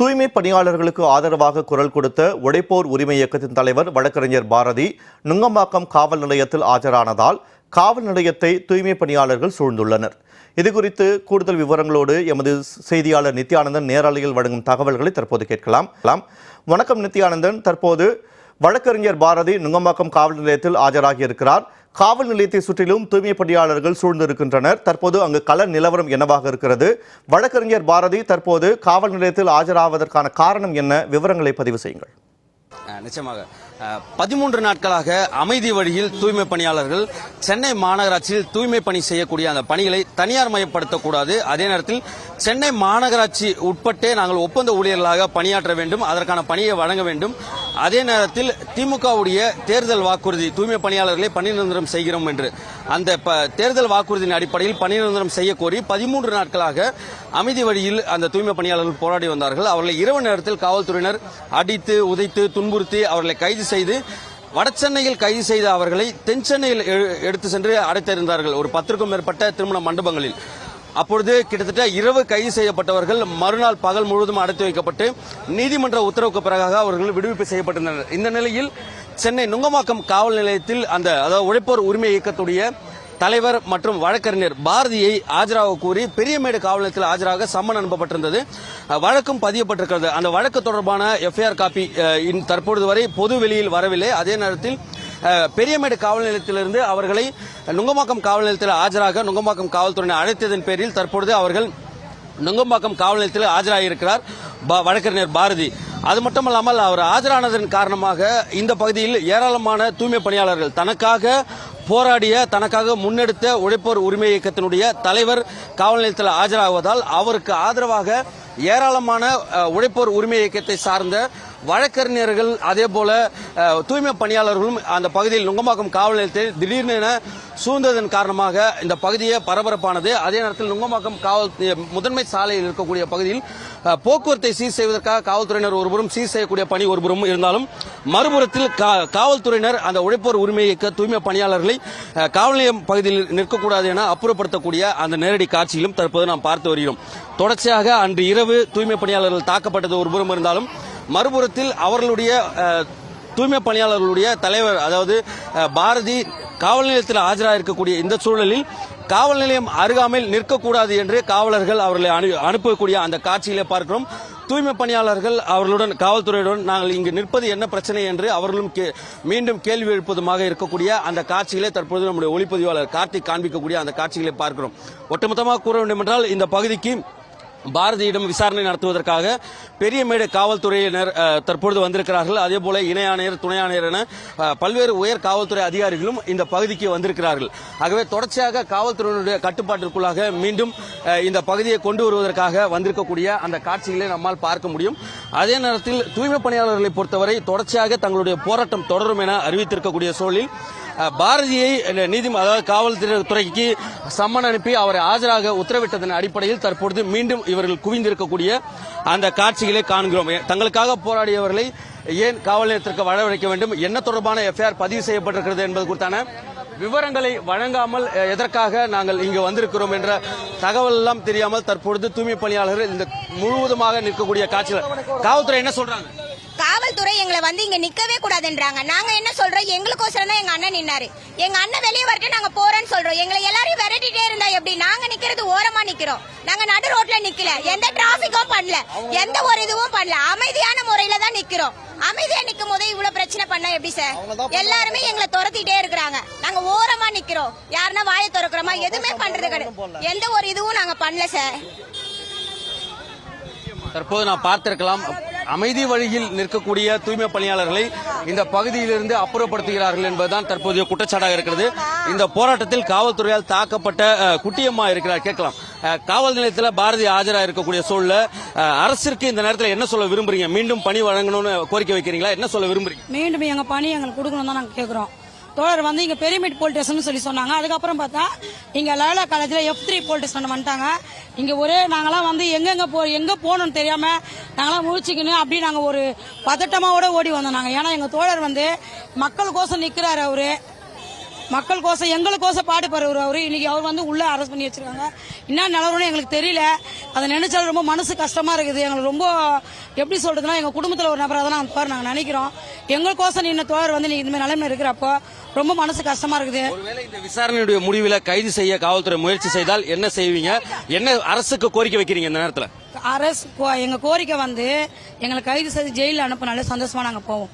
தூய்மை பணியாளர்களுக்கு ஆதரவாக குரல் கொடுத்த உடைப்போர் உரிமை இயக்கத்தின் தலைவர் வழக்கறிஞர் பாரதி நுங்கம்பாக்கம் காவல் நிலையத்தில் ஆஜரானதால் காவல் நிலையத்தை தூய்மை பணியாளர்கள் சூழ்ந்துள்ளனர். இதுகுறித்து கூடுதல் விவரங்களோடு எமது செய்தியாளர் நித்யானந்தன் நேரலையில் வழங்கும் தகவல்களை தற்போது கேட்கலாம். வணக்கம் நித்யானந்தன். தற்போது வழக்கறிஞர் பாரதி நுங்கம்பாக்கம் காவல் நிலையத்தில் ஆஜராகியிருக்கிறார் காவல் நிலையத்தை சுற்றிலும் தூய்மை பணியாளர்கள் சூழ்ந்திருக்கின்றனர். தற்போது அங்கு கள நிலவரம் என்னவாக இருக்கிறது? வழக்கறிஞர் பாரதி தற்போது காவல் நிலையத்தில் ஆஜராவதற்கான காரணம் என்ன? விவரங்களை பதிவு செய்யுங்கள். நிச்சயமாக. பதிமூன்று நாட்களாக அமைதி வழியில் தூய்மை பணியாளர்கள் சென்னை மாநகராட்சியில் தூய்மை பணி செய்யக்கூடிய அந்த பணிகளை தனியார் மயப்படுத்தக்கூடாது. அதே நேரத்தில் சென்னை மாநகராட்சி உட்பட்டே நாங்கள் ஒப்பந்த ஊழியர்களாக பணியாற்ற வேண்டும் அதற்கான பணியை வழங்க வேண்டும். அதே நேரத்தில் திமுகவுடைய தேர்தல் வாக்குறுதி தூய்மை பணியாளர்களை பணி நிரந்தரம் செய்கிறோம் என்று. அந்த ப- தேர்தல் வாக்குறுதியின் அடிப்படையில் பணி நிரந்தரம் செய்ய கோரி பதிமூன்று நாட்களாக அமைதி வழியில் அந்த தூய்மை பணியாளர்கள் போராடி வந்தார்கள். அவர்களை இரவு நேரத்தில் காவல்துறையினர் அடித்து உதைத்து துன்புறுத்தி அவர்களை கைது செய்து வடசென்னையில் கைது செய்த அவர்களை தென் சென்னையில் எடுத்து சென்று அடைத்திருந்தார்கள் ஒரு பத்திற்கும் மேற்பட்ட திருமண மண்டபங்களில். அப்பொழுது கிட்டத்தட்ட இரவு கைது செய்யப்பட்டவர்கள் மறுநாள் பகல் முழுவதும் அடைத்து வைக்கப்பட்டு நீதிமன்ற உத்தரவுக்கு பிறகாக அவர்கள் விடுவிப்பு செய்யப்பட்டிருந்தனர். இந்த நிலையில் சென்னை நுங்கமாக்கம் காவல் நிலையத்தில் அந்த அதாவது உழைப்போர் உரிமை இயக்கத்துடைய தலைவர் மற்றும் வழக்கறிஞர் பாரதியை ஆஜராக கூறி பெரியமேடு காவல் நிலையத்தில் ஆஜராக சம்மன் அனுப்பப்பட்டிருந்தது. வழக்கும் பதியப்பட்டிருக்கிறது. அந்த வழக்கு தொடர்பான எஃப்ஐஆர் காப்பி இன் தற்பொழுது வரை பொது வெளியில் வரவில்லை. அதே நேரத்தில் பெரியமேடு காவல் நிலையத்திலிருந்து அவர்களை நுங்கம்பாக்கம் காவல் நிலையத்தில் ஆஜராக நுங்கம்பாக்கம் காவல்துறையினர் அழைத்ததன் பேரில் தற்பொழுது அவர்கள் நுங்கம்பாக்கம் காவல் நிலையத்தில் ஆஜராகியிருக்கிறார். வழக்கறிஞர் பாரதி. அது மட்டும் இல்லாமல் அவர் ஆஜரானதன் காரணமாக இந்த பகுதியில் ஏராளமான தூய்மை பணியாளர்கள் தனக்காக போராடிய தனக்காக முன்னெடுத்த உழைப்போர் உரிமை இயக்கத்தினுடைய தலைவர் காவல் நிலையத்தில் ஆஜராகுவதால் அவருக்கு ஆதரவாக ஏராளமான உழைப்போர் உரிமை இயக்கத்தை சார்ந்த வழக்கறிஞர்கள் அதே போல தூய்மை பணியாளர்களும் அந்த பகுதியில் நுங்கம்பாக்கம் காவல் நிலையத்தில் திடீர்னு சூழ்ந்ததன் காரணமாக இந்த பகுதியே பரபரப்பானது. அதே நேரத்தில் நுங்கம்பாக்கம் காவல் முதன்மை சாலையில் இருக்கக்கூடிய பகுதியில் போக்குவரத்தை சீர் செய்வதற்காக காவல்துறையினர் ஒருபுறம் சீர் செய்யக்கூடிய பணி ஒருபுறம் இருந்தாலும் மறுபுறத்தில் கா- காவல்துறையினர் அந்த உழைப்போர் உரிமை இயக்க தூய்மை பணியாளர்களை காவல் நிலையம் பகுதியில் நிற்கக்கூடாது என அப்புறப்படுத்தக்கூடிய அந்த நேரடி காட்சியிலும் தற்போது நாம் பார்த்து வருகிறோம். தொடர்ச்சியாக அன்று இரவு தூய்மை பணியாளர்கள் தாக்கப்பட்டது ஒருபுறம் இருந்தாலும் மறுபுறத்தில் அவர்களுடைய தூய்மை பணியாளர்களுடைய தலைவர் அதாவது பாரதி காவல் நிலையத்தில் ஆஜராக இருக்கக்கூடிய இந்த சூழலில் காவல் நிலையம் அருகாமையில் நிற்கக்கூடாது என்று காவலர்கள் அவர்களை அனு- அனுப்பக்கூடிய அந்த காட்சியிலே பார்க்கிறோம். தூய்மை பணியாளர்கள் அவர்களுடன் காவல்துறையுடன் நாங்கள் இங்கு நிற்பது என்ன பிரச்சனை என்று அவர்களும் கே- மீண்டும் கேள்வி எழுப்பதுமாக இருக்கக்கூடிய அந்த காட்சிகளை தற்பொழுது நம்முடைய ஒளிப்பதிவாளர் கார்த்திக் காண்பிக்கக்கூடிய அந்த காட்சிகளை பார்க்கிறோம். ஒட்டுமொத்தமாக கூற வேண்டும் என்றால் இந்த பகுதிக்கு பாரதியிடம் விசாரணை நடத்துவதற்காக பெரியமேடு காவல்துறையினர் தற்பொழுது வந்திருக்கிறார்கள். அதே போல இணை ஆணையர் துணை ஆணையர் என பல்வேறு உயர் காவல்துறை அதிகாரிகளும் இந்த பகுதிக்கு வந்திருக்கிறார்கள். ஆகவே தொடர்ச்சியாக காவல்துறையினுடைய கட்டுப்பாட்டிற்குள்ளாக மீண்டும் இந்த பகுதியை கொண்டு வருவதற்காக வந்திருக்கக்கூடிய அந்த காட்சிகளை நம்மால் பார்க்க முடியும். அதே நேரத்தில் தூய்மை பணியாளர்களை பொறுத்தவரை தொடர்ச்சியாக தங்களுடைய போராட்டம் தொடரும் என அறிவித்திருக்கக்கூடிய சூழலில் பாரதியை அஹ், நீதிம அதாவது காவல்துறைக்கு சம்மன் அனுப்பி அவரை ஆஜராக உத்தரவிட்டதன் அடிப்படையில் தற்பொழுது மீண்டும் இவர்கள் குவிந்திருக்கக்கூடிய அந்த காட்சிகளை காண்கிறோம். தங்களுக்காக போராடியவர்களை ஏன் காவல் நிலையத்திற்கு வரவழைக்க வேண்டும்? என்ன தொடர்பான எஃப்ஐஆர் பதிவு செய்யப்பட்டிருக்கிறது என்பது குறித்தான விவரங்களை வழங்காமல் எதற்காக நாங்கள் இங்கு வந்திருக்கிறோம் என்ற தகவல் எல்லாம் தெரியாமல் தற்பொழுது தூய்மை பணியாளர்கள் இந்த முழுவதுமாக நிற்கக்கூடிய காட்சிகள். காவல்துறை என்ன சொல்றாங்க? காவல்துறை எங்களை வந்து இங்க நிக்கவே கூடாதுன்றாங்க. நாங்க என்ன சொல்றோம்? எங்களுக்கோசரம் தான் எங்க அண்ணன் நின்னாரு. எங்க அண்ணன் வெளியே வரட்டும் நாங்க போறோம்னு சொல்றோம். எங்களை எல்லாரையும் விரட்டிட்டே இருந்தா எப்படி? நாங்க நிக்கிறது ஓரமா நிக்கிறோம். நாங்க நடு ரோட்ல நிக்கல. எந்த டிராபிக்கும் பண்ணல. எந்த ஒரு இதுவும் பண்ணல. அமைதியான முறையில தான் நிக்கிறோம். அமைதியா நிக்கும் போதே இவ்வளவு பிரச்சனை பண்ணா எப்படி சார் எல்லாருமே எங்களை துரத்திட்டே இருக்கிறாங்க. நாங்க ஓரமா நிக்கிறோம். யாருன்னா வாயை திறக்கிறோமா? எதுவுமே பண்றது கிடையாது. எந்த ஒரு இதுவும் நாங்க பண்ணல சார் தற்போது நான் பார்த்திருக்கலாம். அமைதி வழியில் நிற்கக்கூடிய தூய்மை பணியாளர்களை இந்த பகுதியிலிருந்து அப்புறப்படுத்துகிறார்கள் என்பதுதான் தற்போதைய குற்றச்சாட்டாக இருக்கிறது. இந்த போராட்டத்தில் காவல்துறையால் தாக்கப்பட்ட குட்டியம்மா இருக்கிறார். கேட்கலாம். காவல் நிலையத்தில் பாரதி ஆஜராக இருக்கக்கூடிய சூழல அரசிற்கு இந்த நேரத்தில் என்ன சொல்ல விரும்புறீங்க? மீண்டும் பணி வழங்கணும்னு கோரிக்கை வைக்கிறீங்களா? என்ன சொல்ல விரும்புறீங்க? மீண்டும் எங்க பணி எங்களுக்கு கொடுக்கணும் தான் நாங்கள் கேட்குறோம் தோழர் வந்து இங்க பெரியமேட் போலீஸ் ஸ்டேஷன் சொல்லி சொன்னாங்க. அதுக்கப்புறம் பார்த்தா இங்க லயோலா காலேஜ்ல எஃப் த்ரீ போலீஸ் ஸ்டேஷன் வந்துட்டாங்க. இங்க ஒரே நாங்களாம் வந்து எங்கெங்க போ எங்க போகணும்னு தெரியாம நாங்களாம் முழிச்சுக்கணும் அப்படி நாங்க ஒரு பதட்டமாவோட ஓடி வந்தோம் நாங்க. ஏன்னா எங்க தோழர் வந்து மக்களுக்கோசம் நிக்கிறாரு அவரு. மக்களுக்கோசம் எங்களுக்கோசம் பாடுபடுறவர் அவரு. இன்னைக்கு அவர் வந்து உள்ள அரெஸ்ட் பண்ணி வச்சிருக்காங்க. என்ன நிலவரம்னு எங்களுக்கு தெரியல. அதை நினைச்சாலும் ரொம்ப மனசு கஷ்டமா இருக்குது. எங்களுக்கு ரொம்ப எப்படி சொல்றதுன்னா எங்க குடும்பத்துல ஒரு நபராக தான் நாங்கள் நாங்கள் நினைக்கிறோம். எங்களுக்கோசம் நின்ன தோழர் வந்து நீங்க இந்த மாதிரி நிலைமையில இருக்கிறப்போ ரொம்ப மனசு கஷ்டமா இருக்குது. இந்த விசாரணையுடைய முடிவில் கைது செய்ய காவல்துறை முயற்சி செய்தால் என்ன செய்வீங்க? என்ன அரசுக்கு கோரிக்கை வைக்கிறீங்க இந்த நேரத்தில்? அரசு எங்க கோரிக்கை வந்து எங்களை கைது செய்து ஜெயிலில் அனுப்பினாலே சந்தோஷமா நாங்க போவோம்.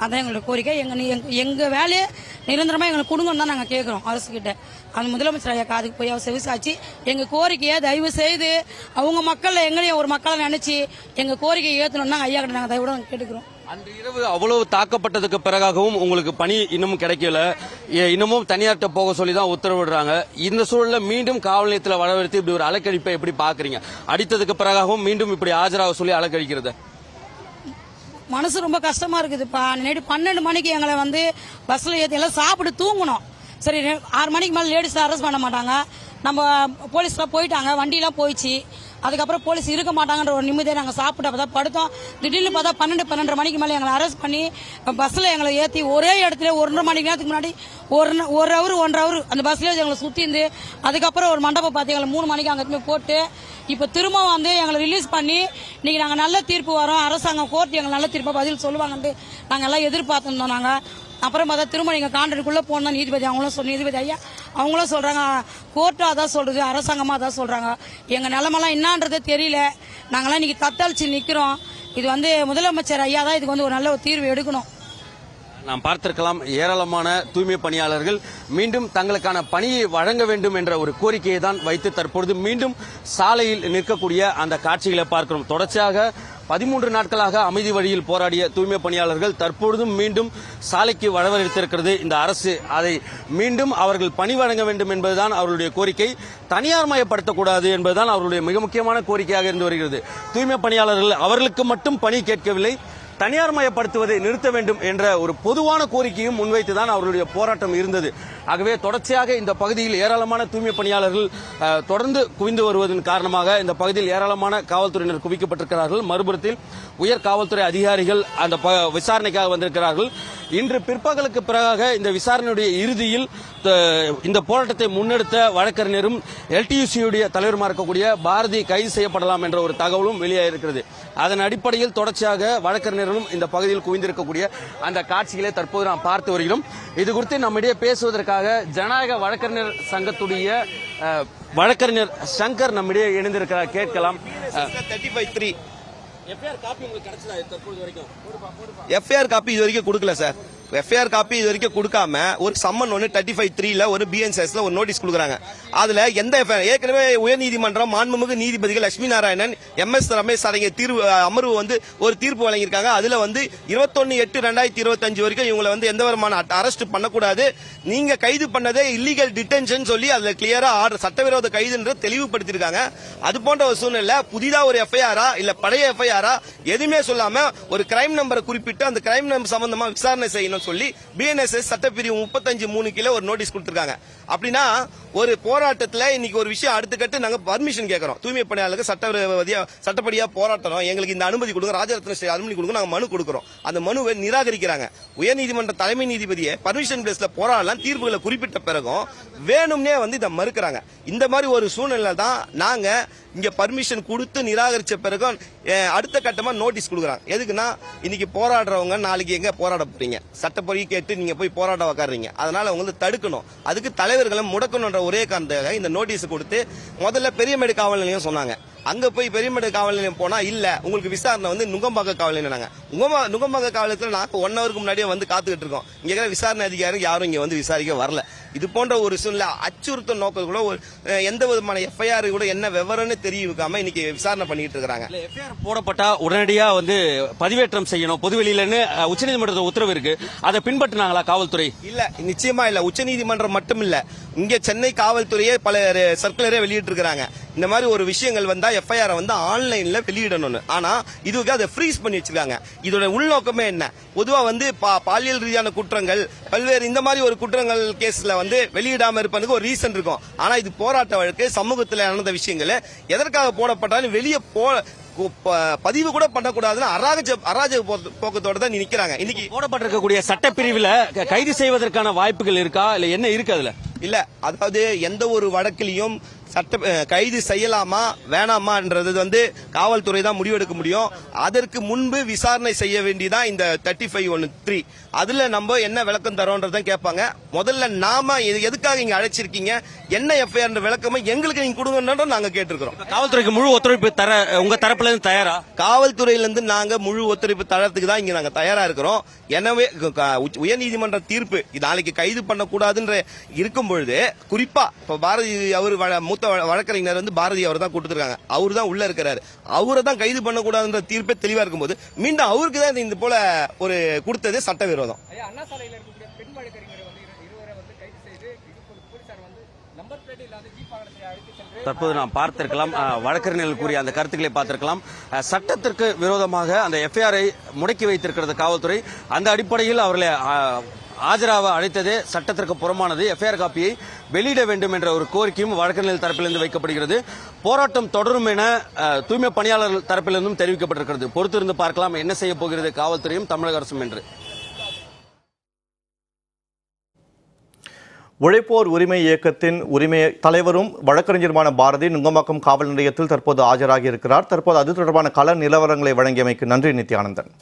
அதான் எங்களோட கோரிக்கை. எங்க நீ- எங்க- வேலையை நிரந்தரமா எங்களுக்கு கொடுங்கன்னு தான் நாங்க கேட்குறோம் அரசு கிட்ட அந்த முதலமைச்சர் ஐயா காதுக்கு போய் அவர் செவிசாச்சு எங்க கோரிக்கையை தயவு செய்து அவங்க மக்களில் எங்களையும் ஒரு மக்களை நினைச்சு எங்க கோரிக்கையை ஏத்தணும்னு ஐயா கிட்ட நாங்க தயவுடன் கேட்டுக்கிறோம். அன்று இரவு அவ்வளவு தாக்கப்பட்டதுக்கு பிறகாகவும் உங்களுக்கு பணி இன்னமும் கிடைக்கல. இன்னமும் தனியார்கிட்ட போக சொல்லி தான் உத்தரவிடுறாங்க. இந்த சூழலில் மீண்டும் காவல் நிலையத்தில் வரவழைத்து இப்படி ஒரு அலக்கழிப்பை எப்படி பாக்குறீங்க அடித்ததுக்கு பிறகாகவும் மீண்டும் இப்படி ஆஜராக சொல்லி அலக்கழிக்கிறது? மனசு ரொம்ப கஷ்டமா இருக்குதுப்பா நைட்டு பன்னெண்டு மணிக்கு எங்களை வந்து பஸ்ல ஏற்றி எல்லாம் சாப்பிட்டு தூங்கணும் சரி ஆறு மணிக்கு மேலே லேடிஸ் அரெஸ்ட் பண்ண மாட்டாங்க. நம்ம போலீஸ்லாம் போயிட்டாங்க. வண்டியெல்லாம் போயிடுச்சு அதுக்கப்புறம் போலீஸ் இருக்க மாட்டாங்கன்ற ஒரு நிம்மதியை நாங்கள் சாப்பிட்டு அப்போ தான் படுத்தோம். திடீர்னு பார்த்தா பன்னெண்டு பன்னெண்டரை மணிக்கு மேலே எங்களை அரெஸ்ட் பண்ணி பஸ்ஸில் எங்களை ஏற்றி ஒரே இடத்துல ஒன்றரை மணி நேரத்துக்கு முன்னாடி ஒரு ஒரு ஹவர் ஒன்றரை ஹவர் அந்த பஸ்லேயே எங்களை சுற்றிந்து அதுக்கப்புறம் ஒரு மண்டபம் பார்த்து எங்களை மூணு மணிக்கு அங்கே போட்டு இப்போ திரும்ப வந்து எங்களை ரிலீஸ் பண்ணி இன்னைக்கு நாங்கள் நல்ல தீர்ப்பு வரோம். அரசாங்கம் கோர்ட் எங்களை நல்ல தீர்ப்பா பதில் சொல்லுவாங்கன்ட்டு நாங்கள் எல்லாம் எதிர்பார்த்துருந்தோம் நாங்கள் அப்புறம் பார்த்தா திரும்ப நீங்கள் கான்ட்ராக்டுக்குள்ளே போனோம் நீதிபதி அவங்களும் சொன்ன நீதிபதி ஐயா அவங்களும் சொல்கிறாங்க கோர்ட்டாக தான் சொல்கிறது அரசாங்கமாக அதான் சொல்கிறாங்க எங்கள் நிலமெல்லாம் என்னன்றதே தெரியல. நாங்களாம் இன்னைக்கு தத்தளிச்சு நிற்கிறோம் இது வந்து முதலமைச்சர் ஐயா தான் இதுக்கு வந்து ஒரு நல்ல ஒரு தீர்வு எடுக்கணும். நாம் பார்த்திருக்கலாம் ஏராளமான தூய்மை பணியாளர்கள் மீண்டும் தங்களுக்கான பணியை வழங்க வேண்டும் என்ற ஒரு கோரிக்கையை தான் வைத்து தற்பொழுது மீண்டும் சாலையில் நிற்கக்கூடிய அந்த காட்சிகளை பார்க்கிறோம். தொடர்ச்சியாக பதிமூன்று நாட்களாக அமைதி வழியில் போராடிய தூய்மை பணியாளர்கள் தற்பொழுதும் மீண்டும் சாலைக்கு வரவழைத்திருக்கிறது. இந்த அரசு அதை மீண்டும் அவர்கள் பணி வழங்க வேண்டும் என்பதுதான் அவர்களுடைய கோரிக்கை. தனியார் மயப்படுத்தக்கூடாது என்பதுதான் அவர்களுடைய மிக முக்கியமான கோரிக்கையாக இருந்து வருகிறது. தூய்மை பணியாளர்கள் அவர்களுக்கு மட்டும் பணி கேட்கவில்லை தனியார் மயப்படுத்துவதை நிறுத்த வேண்டும் என்ற ஒரு பொதுவான கோரிக்கையும் முன்வைத்துதான் அவர்களுடைய போராட்டம் இருந்தது. ஆகவே தொடர்ச்சியாக இந்த பகுதியில் ஏராளமான தூய்மை பணியாளர்கள் தொடர்ந்து குவிந்து வருவதன் காரணமாக இந்த பகுதியில் ஏராளமான காவல்துறையினர் குவிக்கப்பட்டிருக்கிறார்கள். மறுபுறத்தில் உயர் காவல்துறை அதிகாரிகள் அந்த ப- விசாரணைக்காக வந்திருக்கிறார்கள். இன்று பிற்பகலுக்கு பிறகாக இந்த விசாரணையுடைய இறுதியில் இந்த போராட்டத்தை முன்னெடுத்த வழக்கறிஞரும் எல்டியூசியுடைய தலைவருமா இருக்கக்கூடிய பாரதி கைது செய்யப்படலாம் என்ற ஒரு தகவலும் வெளியாகிருக்கிறது அதன் அடிப்படையில் தொடர்ச்சியாக வழக்கறிஞர்களும் இந்த பகுதியில் குவிந்திருக்கக்கூடிய அந்த காட்சிகளை தற்போது நாம் பார்த்து வருகிறோம். இது குறித்து நம்மிடையே பேசுவதற்காக ஜனநாயக வழக்கறிஞர் சங்கத்துடைய வழக்கறிஞர் சங்கர் நம்மிடையே இணைந்திருக்கிறார். கேட்கலாம். Thirty five three FIR copy உங்களுக்கு கிடைச்சதா? தற்போது வரைக்கும்? எஃப்ஐஆர் காப்பி இது வரைக்கும் கொடுக்கல சார் எஃப்ஐஆர் காப்பி இது வரைக்கும் கொடுக்காம ஒரு சம்மன் ஒன்று தேர்ட்டி ஃபைவ் த்ரீல ஒரு பிஎன்எஸ்ல ஒரு நோட்டீஸ் கொடுக்குறாங்க. அதுல எந்த எஃப்ஐஆர் ஏற்கனவே உயர்நீதிமன்றம் மாண்புமிகு நீதிபதிகள் லட்சுமி நாராயணன் எம் எஸ் ரமேஷ் அடங்கிய தீர்வு அமர்வு வந்து ஒரு தீர்ப்பு வழங்கியிருக்காங்க. அதுல வந்து இருபத்தொன்னு எட்டு ரெண்டாயிரத்தி இருபத்தஞ்சு வரைக்கும் இவங்களை வந்து எந்த விதமான அரெஸ்ட் பண்ணக்கூடாது. நீங்க கைது பண்ணதே இல்லீகல் டிடென்ஷன் சொல்லி அதுல கிளியரா ஆர்டர் சட்டவிரோத கைதுன்றது தெளிவுபடுத்திருக்காங்க அது போன்ற ஒரு சூழ்நிலை புதிதா ஒரு எஃப்ஐஆரா இல்ல பழைய எஃப்ஐஆரா எதுவுமே சொல்லாம ஒரு கிரைம் நம்பரை குறிப்பிட்டு அந்த கிரைம் நம்பர் சம்பந்தமா விசாரணை செய்யணும் சொல்லி பிஎன்எஸ்எஸ் சட்டப்பிரிவு முப்பத்தஞ்சு மூணு கீழே ஒரு நோட்டீஸ் கொடுத்திருக்காங்க. அப்படின்னா ஒரு போராட்டத்தில் இன்னைக்கு ஒரு விஷயம் அடுத்துக்கட்டு கட்டு பர்மிஷன் கேட்கறோம் தூய்மை பணியாளருக்கு சட்டவதியாக சட்டப்படியாக போராட்டம் எங்களுக்கு இந்த அனுமதி கொடுங்க. ராஜரத்ன ஸ்ரீ அனுமதி கொடுங்க. நாங்கள் மனு கொடுக்குறோம். அந்த மனுவை நிராகரிக்கிறாங்க. உயர்நீதிமன்ற தலைமை நீதிபதியை பர்மிஷன் பிளேஸ்ல போராடலாம். தீர்ப்புகளை குறிப்பிட்ட பிறகும் வேணும்னே வந்து இதை மறுக்கிறாங்க. இந்த மாதிரி ஒரு சூழ்நிலை தான் நாங்கள் இங்கே பர்மிஷன் கொடுத்து நிராகரித்த பிறகும் அடுத்த கட்டமாக நோட்டீஸ் கொடுக்குறாங்க. எதுக்குன்னா இன்னைக்கு போராடுறவங்க நாளைக்கு எங்கே போராட போறீங்க? சட்டப்படி கேட்டு நீங்கள் போய் போராட உக்காடுறீங்க அதனால உங்களுக்கு தடுக்கணும். அதுக்கு தலைவர்களும் முடக்கணுன்ற ஒரே காரணத்துக்காக இந்த நோட்டீஸ் கொடுத்து முதல்ல பெரியமேடு காவல் நிலையம் சொன்னாங்க. அங்க போய் பெரியமேடு காவல் நிலையம் போனா இல்ல உங்களுக்கு விசாரணை வந்து நுங்கம்பாக்க காவல் நிலையம் நுங்கம்பா நுங்கம்பாக்க காவல் நிலையத்துல நான் ஒன் ஹவருக்கு முன்னாடியே வந்து காத்துக்கிட்டு இருக்கோம். இங்க விசாரணை அதிகாரி யாரும் இங்க வந்து விசாரிக்க வரல. இது போன்ற ஒரு சூழ்நிலை அச்சுறுத்தும் நோக்கம் கூட ஒரு எந்த விதமான எஃப்ஐஆர் கூட என்ன விவரம்னு தெரிவிக்காம இன்னைக்கு விசாரணை பண்ணிட்டு இருக்காங்க எஃப்ஐஆர் போடப்பட்டா உடனடியா வந்து பதிவேற்றம் செய்யணும். பொதுவெளியிலன்னு உச்சநீதிமன்றத்தில் உத்தரவு இருக்கு. அதை பின்பற்றினாங்களா காவல்துறை? இல்ல நிச்சயமா இல்ல. உச்சநீதிமன்றம் மட்டும் இல்ல. இங்க சென்னை காவல்துறையே பல சர்க்குலரே வெளியிட்டு இருக்காங்க இந்த மாதிரி ஒரு விஷயங்கள் வந்தா எஃப்ஐஆர் வந்து ஆன்லைன்ல வெளியிடணும்னு. ஆனா இதுக்கு அதை ஃப்ரீஸ் பண்ணி வச்சிருக்காங்க. இதோட உள்நோக்கமே என்ன? பொதுவா வந்து பாலியல் ரீதியான குற்றங்கள் பல்வேறு இந்த மாதிரி ஒரு குற்றங்கள் கேஸ்ல வந்து வெளியிடாம இருப்பதுக்கு ஒரு ரீசன் இருக்கும். ஆனா இது போராட்ட வழக்கு சமூகத்துல நடந்த விஷயங்கள் எதற்காக போடப்பட்டாலும் வெளியே போ பதிவு கூட பண்ணக்கூடாதுன்னு அராஜ அராஜக போக்கு- போக்கத்தோட தான் நிக்கிறாங்க. இன்னைக்கு போடப்பட்டிருக்கக்கூடிய சட்டப்பிரிவுல கைது செய்வதற்கான வாய்ப்புகள் இருக்கா? இல்ல என்ன இருக்கு அதுல? இல்ல அதாவது எந்த ஒரு வழக்கிலையும் சட்ட கைது செய்யலாமா வேணாமான்றது வந்து காவல்துறை தான் முடிவெடுக்க முடியும். அதற்கு முன்பு விசாரணை செய்ய வேண்டியதான் இந்த தேர்ட்டி ஃபைவ் ஒன் த்ரீ அதுல நம்ம என்ன விளக்கம் தரோன்றதான் கேட்பாங்க. முதல்ல நாம எதுக்காக இங்க அழைச்சிருக்கீங்க? என்ன எஃப்ஐஆர் விளக்கமா எங்களுக்கு நீங்க கொடுங்கன்ற நாங்க கேட்டிருக்கிறோம். காவல்துறைக்கு முழு ஒத்துழைப்பு தர உங்க தரப்புல இருந்து தயாரா? காவல்துறையில இருந்து நாங்க முழு ஒத்துழைப்பு தரத்துக்கு தான் இங்க நாங்க தயாரா இருக்கிறோம். எனவே உயர்நீதிமன்ற தீர்ப்பு இது நாளைக்கு கைது பண்ணக்கூடாதுன்ற இருக்கும் பொழுது குறிப்பா இப்ப பாரதி அவர் வ- மூத்த வழக்கறிஞர் வந்து பாரதி அவர் தான் கொடுத்துருக்காங்க அவர் தான் உள்ள இருக்கிறாரு. அவரை தான் கைது பண்ணக்கூடாதுன்ற தீர்ப்பே தெளிவா இருக்கும்போது மீண்டும் அவருக்கு தான் இந்த போல ஒரு கொடுத்தது சட்டவிரோதம். தற்போது நாம் பார்த்திருக்கலாம் வழக்கறிஞர்கள் கூறிய அந்த கருத்துக்களை பார்த்திருக்கலாம். சட்டத்திற்கு விரோதமாக அந்த எஃப்ஐஆரை முடக்கி வைத்திருக்கிறது காவல்துறை. அந்த அடிப்படையில் அவர்களை ஆஜராக அழைத்ததே சட்டத்திற்கு புறமானது. எஃப்ஐஆர் காப்பியை வெளியிட வேண்டும் என்ற ஒரு கோரிக்கையும் வழக்கறிஞர் தரப்பிலிருந்து வைக்கப்படுகிறது. போராட்டம் தொடரும் என தூய்மை பணியாளர் தரப்பிலிருந்தும் தெரிவிக்கப்பட்டிருக்கிறது. பொறுத்திருந்து பார்க்கலாம் என்ன செய்ய போகிறது காவல்துறையும் தமிழக அரசும் என்று. உழைப்போர் உரிமை இயக்கத்தின் உரிமை தலைவரும் வழக்கறிஞருமான பாரதி நுங்கம்பாக்கம் காவல் நிலையத்தில் தற்போது ஆஜராகி இருக்கிறார். தற்போது அது தொடர்பான கள நிலவரங்களை வழங்கியமைக்கு நன்றி நித்யானந்தன்.